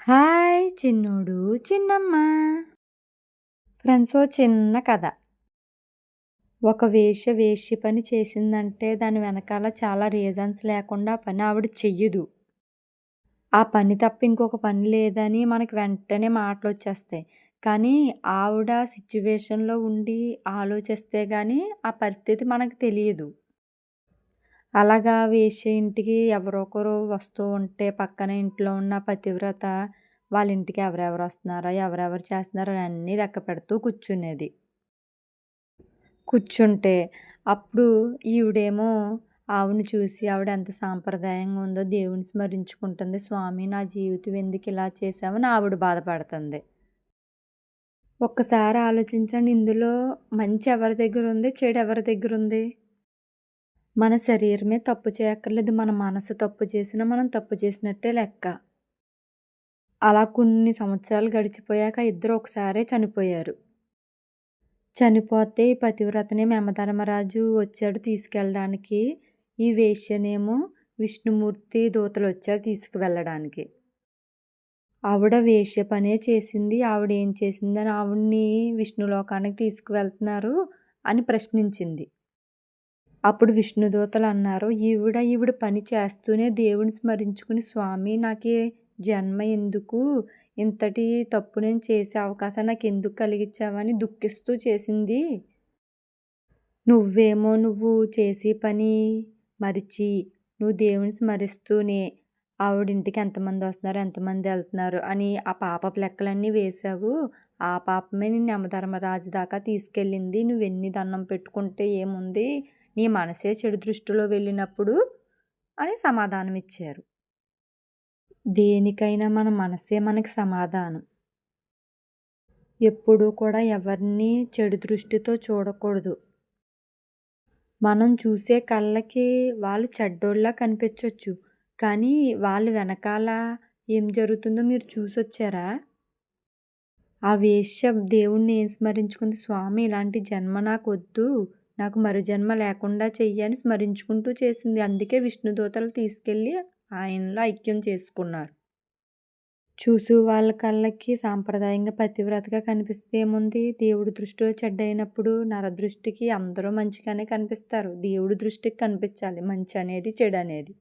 Hi చిన్నోడు చిన్నమ్మ. Friends ఓ చిన్న కథ. ఒక వేష వేషి పని చేసిందంటే దాని వెనకాల చాలా రీజన్స్ లేకుండా ఆ పని ఆవిడ చెయ్యదు. ఆ పని తప్ప ఇంకొక పని లేదని మనకి వెంటనే మాటలు వచ్చేస్తాయి. కానీ ఆవిడ సిచ్యువేషన్లో ఉండి ఆలోచిస్తే కానీ ఆ పరిస్థితి మనకు తెలియదు. అలాగా వేశ్య ఇంటికి ఎవరో ఒకరు వస్తూ ఉంటే పక్కన ఇంట్లో ఉన్న పతివ్రత వాళ్ళ ఇంటికి ఎవరెవరు వస్తున్నారో ఎవరెవరు చేస్తున్నారో అన్నీ లెక్క పెడుతూ కూర్చునేది. కూర్చుంటే అప్పుడు ఈవిడేమో ఆవుని చూసి ఆవిడ ఎంత సాంప్రదాయంగా ఉందో దేవుని స్మరించుకుంటుంది స్వామి నా జీవితం ఎందుకు ఇలా చేసామని ఆవిడ బాధపడుతుంది. ఒక్కసారి ఆలోచించండి ఇందులో మంచి ఎవరి దగ్గర ఉంది చెడు ఎవరి దగ్గర ఉంది? మన శరీరమే తప్పు చేయక్కర్లేదు మన మనసు తప్పు చేసినా మనం తప్పు చేసినట్టే లెక్క. అలా కొన్ని సంవత్సరాలు గడిచిపోయాక ఇద్దరు ఒకసారే చనిపోయారు. చనిపోతే ఈ పతివ్రతని యమధర్మరాజు వచ్చాడు తీసుకెళ్ళడానికి. ఈ వేష్యనేమో విష్ణుమూర్తి దూతలు వచ్చారు తీసుకువెళ్ళడానికి. ఆవిడ వేష్య పనే చేసింది. ఆవిడ ఏం చేసిందని ఆవిడ్ని విష్ణులోకానికి తీసుకువెళ్తున్నారు అని ప్రశ్నించింది. అప్పుడు విష్ణుదూతలు అన్నారు ఈవిడ ఈవిడ పని చేస్తూనే దేవుని స్మరించుకుని స్వామి నాకు జన్మ ఎందుకు? ఇంతటి తప్పు నేను చేసే అవకాశం నాకు ఎందుకు కలిగించావని దుఃఖిస్తూ చేసింది. నువ్వేమో నువ్వు చేసే పని మరిచి నువ్వు దేవుని స్మరిస్తూనే ఆవిడింటికి ఎంతమంది వస్తున్నారు ఎంతమంది వెళ్తున్నారు అని ఆ పాపపు లెక్కలన్నీ వేశావు. ఆ పాపమే నిన్ను యమధర్మరాజు దాకా తీసుకెళ్ళింది. నువ్వు ఎన్ని దండం పెట్టుకుంటే ఏముంది? నీ మనసే చెడు దృష్టిలో వెళ్ళినప్పుడు అని సమాధానం ఇచ్చారు దేనికైనా మన మనసే మనకి సమాధానం. ఎప్పుడూ కూడా ఎవరిని చెడు దృష్టితో చూడకూడదు. మనం చూసే కళ్ళకి వాళ్ళు చెడ్డోళ్ళ కనిపించవచ్చు కానీ వాళ్ళ వెనకాల ఏం జరుగుతుందో మీరు చూసొచ్చారా? ఆ వేష్య దేవుణ్ణి ఏం స్మరించుకుంది? స్వామి ఇలాంటి జన్మ నాకు వద్దు నాకు మరు జన్మ లేకుండా చెయ్యని స్మరించుకుంటూ చేసింది. అందుకే విష్ణుదూతలు తీసుకెళ్ళి ఆయనలో ఐక్యం చేసుకున్నారు. చూసు వాళ్ళ కళ్ళకి సాంప్రదాయంగా పతివ్రతగా కనిపిస్తే ఏముంది? దేవుడి దృష్టిలో చెడ్డైనప్పుడు నరదృష్టికి అందరూ మంచిగానే కనిపిస్తారు. దేవుడి దృష్టికి కనిపించాలి. మంచి అనేది చెడు అనేది